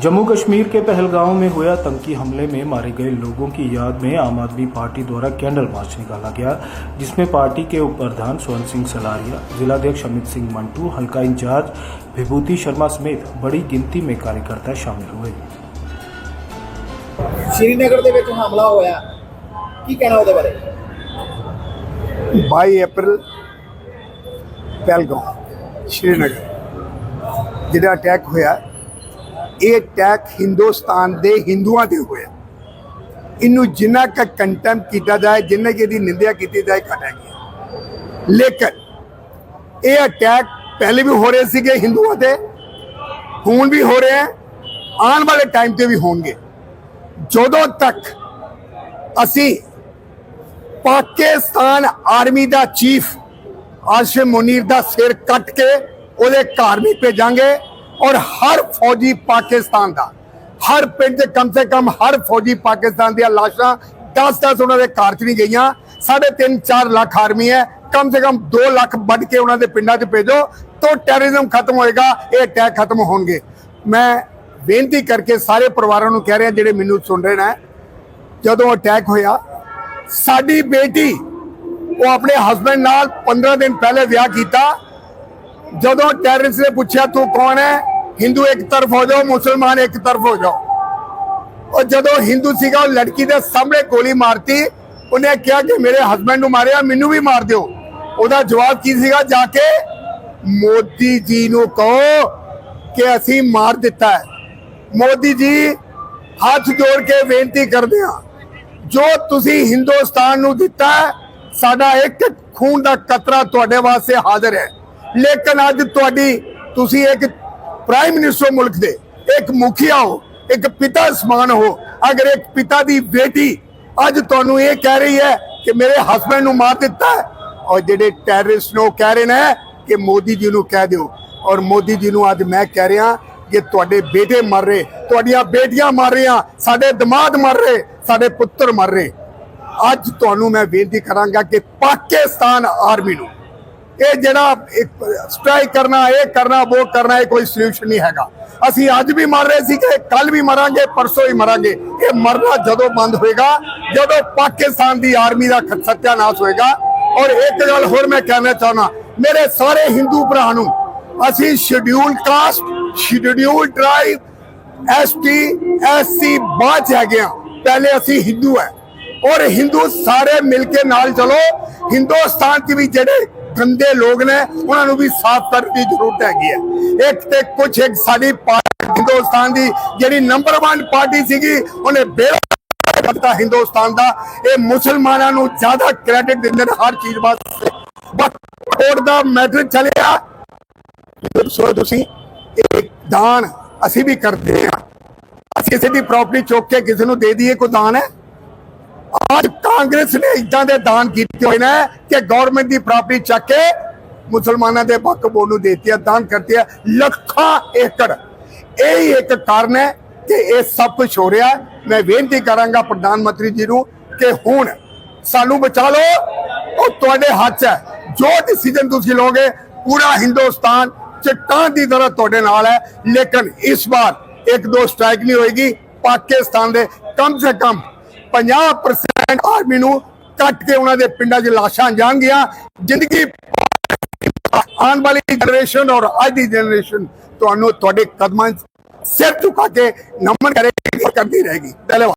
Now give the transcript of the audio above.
जम्मू कश्मीर के पहलगांव में हुए आतंकी हमले में मारे गए लोगों की याद में आम आदमी पार्टी द्वारा कैंडल मार्च निकाला गया जिसमें पार्टी के उप प्रधान स्वर्ण सिंह सलारिया जिलाध्यक्ष अमित सिंह मंटू हल्का इंचार्ज विभूति शर्मा समेत बड़ी गिनती में कार्यकर्ता शामिल हुए ਸ਼੍ਰੀਨਗਰ ਦੇ ਵਿੱਚ ਹਮਲਾ ਹੋਇਆ ਕੀ ਕਹਿਣਾ ਉਹਦੇ ਬਾਰੇ 22 ਅਪ੍ਰੈਲ ਪਹਿਲਗਾਮ ਸ਼੍ਰੀਨਗਰ ਜਿਹੜਾ ਅਟੈਕ ਹੋਇਆ ਇਹ ਅਟੈਕ ਹਿੰਦੁਸਤਾਨ ਦੇ ਹਿੰਦੂਆਂ ਤੇ ਹੋਇਆ। ਇਹਨੂੰ ਜਿੰਨਾ ਕ ਕੰਟੈਮ ਕੀਤਾ ਜਾਏ, ਜਿੰਨਾ ਕਿ ਇਹਦੀ ਨਿੰਦਿਆ ਕੀਤੀ ਜਾਏ, ਘੱਟ ਹੈਗੀ ਲੇਕਿਨ ਇਹ ਅਟੈਕ ਪਹਿਲੇ ਵੀ ਹੋ ਰਹੇ ਸੀਗੇ ਹਿੰਦੂਆਂ ਤੇ, ਹੁਣ ਵੀ ਹੋ ਰਹੇ ਹੈ, ਆਉਣ ਵਾਲੇ ਟਾਈਮ ਤੇ ਵੀ ਹੋਣਗੇ। ਜਦੋਂ ਤੱਕ ਅਸੀਂ ਪਾਕਿਸਤਾਨ ਆਰਮੀ ਦਾ ਚੀਫ ਆਸ਼ਮ ਮੁਨੀਰ ਦਾ ਸਿਰ ਕੱਟ ਕੇ ਉਹਦੇ ਘਰ ਵੀ ਭੇਜਾਂਗੇ ਔਰ ਹਰ ਫੌਜੀ ਪਾਕਿਸਤਾਨ ਦਾ, ਹਰ ਪਿੰਡ ਦੇ ਕਮ ਸੇ ਕਮ ਹਰ ਫੌਜੀ ਪਾਕਿਸਤਾਨ ਦੀਆਂ ਲਾਸ਼ਾਂ 10-10 ਉਹਨਾਂ ਦੇ ਘਰ ਚ ਨਹੀਂ ਗਈਆਂ। ਸਾਢੇ ਤਿੰਨ 4 ਲੱਖ ਆਰਮੀ ਹੈ, ਕਮ ਸੇ ਕਮ 2 ਲੱਖ ਵੱਢ ਕੇ ਉਹਨਾਂ ਦੇ ਪਿੰਡਾਂ 'ਚ ਭੇਜੋ ਤਾਂ ਟੈਰਰਿਜ਼ਮ ਖਤਮ ਹੋਏਗਾ, ਇਹ ਅਟੈਕ ਖਤਮ ਹੋਣਗੇ। ਮੈਂ ਬੇਨਤੀ ਕਰਕੇ ਸਾਰੇ ਪਰਿਵਾਰਾਂ ਨੂੰ ਕਹਿ ਰਿਹਾ ਜਿਹੜੇ ਮੈਨੂੰ ਸੁਣ ਰਹੇ ਨੇ, ਜਦੋਂ ਅਟੈਕ ਹੋਇਆ, ਸਾਡੀ ਬੇਟੀ, ਉਹ ਆਪਣੇ ਹਸਬੰਡ ਨਾਲ 15 ਦਿਨ ਪਹਿਲੇ ਵਿਆਹ ਕੀਤਾ। ਜਦੋਂ ਟੈਰਰਿਸਟ ਨੇ ਪੁੱਛਿਆ, ਤੂੰ ਕੌਣ ਹੈ? ਹਿੰਦੂ ਇੱਕ ਤਰਫ ਹੋ ਜਾਓ, ਮੁਸਲਮਾਨ ਇੱਕ ਤਰਫ ਹੋ ਜਾਓ। ਉਹ ਜਦੋਂ ਹਿੰਦੂ ਸੀਗਾ, ਉਹ ਲੜਕੀ ਦੇ ਸਾਹਮਣੇ ਗੋਲੀ ਮਾਰਤੀ। ਉਹਨੇ ਕਿਹਾ ਕਿ ਮੇਰੇ ਹਸਬੰਡ ਨੂੰ ਮਾਰਿਆ, ਮੈਨੂੰ ਵੀ ਮਾਰ ਦਿਓ। ਉਹਦਾ ਜਵਾਬ ਕੀ ਸੀਗਾ? ਜਾ ਕੇ ਮੋਦੀ ਜੀ ਨੂੰ ਕਹੋ ਕਿ ਅਸੀਂ ਮਾਰ ਦਿੱਤਾ ਹੈ। ਮੋਦੀ ਜੀ, ਹੱਥ ਜੋੜ ਕੇ ਬੇਨਤੀ ਕਰਦੇ ਹਾਂ, ਜੋ ਤੁਸੀਂ ਹਿੰਦੁਸਤਾਨ ਨੂੰ ਦਿੱਤਾ ਸਾਡਾ ਇੱਕ ਖੂਨ ਦਾ ਕਤਰਾ ਤੁਹਾਡੇ ਵਾਸਤੇ ਹਾਜ਼ਰ ਹੈ। ਲੇਕਿਨ ਅੱਜ ਤੁਹਾਡੀ, ਤੁਸੀਂ ਇੱਕ ਪ੍ਰਾਈਮ ਮਿਨਿਸਟਰ ਮੁਲਕ ਦੇ ਇੱਕ ਮੁਖੀਆ ਹੋ, ਇੱਕ ਪਿਤਾ ਸਮਾਨ ਹੋ, ਅਗਰ ਇੱਕ ਪਿਤਾ ਦੀ ਬੇਟੀ ਅੱਜ ਤੁਹਾਨੂੰ ਇਹ ਕਹਿ ਰਹੀ ਹੈ ਕਿ ਮੇਰੇ ਹਸਬੰਡ ਨੂੰ ਮਾਰ ਦਿੱਤਾ ਔਰ ਜਿਹੜੇ ਟੈਰਰਿਸਟ ਨੂੰ ਕਹਿ ਰਹੇ ਨੇ ਕਿ ਮੋਦੀ ਜੀ ਨੂੰ ਕਹਿ ਦਿਓ। ਔਰ ਮੋਦੀ ਜੀ ਨੂੰ ਅੱਜ ਮੈਂ ਕਹਿ ਰਿਹਾ ਕਿ ਤੁਹਾਡੇ ਬੇਟੇ ਮਰ ਰਹੇ, ਤੁਹਾਡੀਆਂ ਬੇਟੀਆਂ ਮਰ ਰਹੀਆਂ, ਸਾਡੇ ਦਿਮਾਗ ਮਰ ਰਹੇ, ਸਾਡੇ ਪੁੱਤਰ ਮਰ ਰਹੇ। ਅੱਜ ਤੁਹਾਨੂੰ ਮੈਂ ਬੇਨਤੀ ਕਰਾਂਗਾ ਕਿ ਪਾਕਿਸਤਾਨ ਆਰਮੀ ਨੂੰ ਇਹ ਜਿਹੜਾ ਸਟ੍ਰਾਈਕ ਕਰਨਾ, ਇਹ ਕਰਨਾ ਉਹ ਕਰਨਾ, ਇਹ ਕੋਈ ਸੋਲੂਸ਼ਨ ਨਹੀਂ ਹੈਗਾ। ਅਸੀਂ ਅੱਜ ਵੀ ਮਰ ਰਹੇ ਸੀ ਕਿ ਕੱਲ ਵੀ ਮਰਾਂਗੇ, ਪਰਸੋਂ ਹੀ ਮਰਾਂਗੇ। ਇਹ ਮਰਨਾ ਜਦੋਂ ਬੰਦ ਹੋਏਗਾ, ਜਦੋਂ ਪਾਕਿਸਤਾਨ ਦੀ ਆਰਮੀ ਦਾ ਸੱਤਿਆਨਾਸ਼ ਹੋਏਗਾ। ਔਰ ਇੱਕ ਗੱਲ ਹੋਰ ਮੈਂ ਕਹਿਣਾ ਚਾਹਨਾ ਮੇਰੇ ਸਾਰੇ ਹਿੰਦੂ ਭਰਾ ਨੂੰ, ਅਸੀਂ schedule caste schedule tribe ST SC ਬਾਅਦ ਹੈਗੇ ਆ ਪਹਿਲੇ ਅਸੀਂ ਹਿੰਦੂ ਹੈ। ਔਰ ਹਿੰਦੂ ਸਾਰੇ ਮਿਲ ਕੇ ਨਾਲ ਚਲੋ। ਹਿੰਦੁਸਤਾਨ 'ਚ ਵੀ ਜਿਹੜੇ ਗੰਦੇ ਲੋਕ ਨੇ, ਉਹਨਾਂ ਨੂੰ ਵੀ ਸਾਫ਼ ਕਰਨ ਦੀ ਜ਼ਰੂਰਤ ਹੈਗੀ ਹੈ। ਇੱਕ ਤੇ ਕੁਝ ਇੱਕ ਸਾਡੀ ਹਿੰਦੁਸਤਾਨ ਦੀ ਜਿਹੜੀ ਨੰਬਰ 1 ਪਾਰਟੀ ਸੀਗੀ, ਉਹਨੇ ਬੇੜਾ ਕਰਤਾ ਹਿੰਦੁਸਤਾਨ ਦਾ। ਇਹ ਮੁਸਲਮਾਨਾਂ ਨੂੰ ਜ਼ਿਆਦਾ ਕ੍ਰੈਡਿਟ ਦਿੰਦੇ ਨੇ ਹਰ ਚੀਜ਼ ਵਾਸਤੇ। ਬਸ ਕੋਰਟ ਦਾ ਮੈਟਰ ਚੱਲਿਆ। ਸੋ ਤੁਸੀਂ ਇੱਕ ਦਾਨ ਅਸੀਂ ਵੀ ਕਰਦੇ ਹਾਂ। ਅਸੀਂ ਕਿਸੇ ਦੀ ਪ੍ਰਾਪਰਟੀ ਚੁੱਕ ਕੇ ਕਿਸੇ ਨੂੰ ਦੇ ਦਈਏ, ਕੋਈ ਦਾਨ ਹੈ? ਕਾਂਗਰਸ ਨੇ ਇਦਾਂ ਦੇ ਦਾਨ ਕੀਤੇ ਹੋਏ ਨੇ ਕਿ ਗਵਰਨਮੈਂਟ ਦੀ ਪ੍ਰਾਪਰਟੀ ਚੱਕ ਕੇ ਮੁਸਲਮਾਨਾਂ ਦੇ ਬੱਕ ਬੋਲ ਨੂੰ ਹੈ, ਦਾਨ ਕਰਤੀ ਹੈ, ਲੱਖਾਂ ਏਕੜ। ਇਹ ਹੀ ਇੱਕ ਕਾਰਨ ਹੈ ਕਿ ਇਹ ਸਭ ਕੁਝ ਹੋ ਰਿਹਾ ਮੈਂ ਬੇਨਤੀ ਕਰਾਂਗਾ ਪ੍ਰਧਾਨ ਮੰਤਰੀ ਜੀ ਨੂੰ ਕਿ ਹੁਣ ਸਾਨੂੰ ਬਚਾ ਲਓ। ਉਹ ਤੁਹਾਡੇ ਹੱਥ 'ਚ ਹੈ। ਜੋ ਡਿਸੀਜਨ ਤੁਸੀਂ ਲਓਗੇ, ਪੂਰਾ ਹਿੰਦੁਸਤਾਨ ਚਟਾਨ ਦੀ ਤਰ੍ਹਾਂ ਤੁਹਾਡੇ ਨਾਲ ਹੈ। ਲੇਕਿਨ ਇਸ ਵਾਰ ਇੱਕ ਦੋ ਸਟ੍ਰਾਈਕ ਨਹੀਂ ਹੋਏਗੀ। ਪਾਕਿਸਤਾਨ ਦੇ ਕਮ ਸੇ ਕਮ 50% ਆਰਮੀ ਨੂੰ ਕੱਟ ਕੇ ਉਹਨਾਂ ਦੇ ਪਿੰਡਾਂ 'ਚ ਲਾਸ਼ਾਂ ਜਾਣਗੀਆਂ। ਜ਼ਿੰਦਗੀ ਆਉਣ ਵਾਲੀ ਜਨਰੇਸ਼ਨ ਔਰ ਅੱਜ ਦੀ ਜਨਰੇਸ਼ਨ ਤੁਹਾਨੂੰ ਤੁਹਾਡੇ ਕਦਮਾਂ 'ਚ ਸਿਰ ਝੁਕਾ ਕੇ ਨਮਨ ਕਰੇਗੀ ਕਰਦੀ ਰਹੇਗੀ। ਧੰਨਵਾਦ।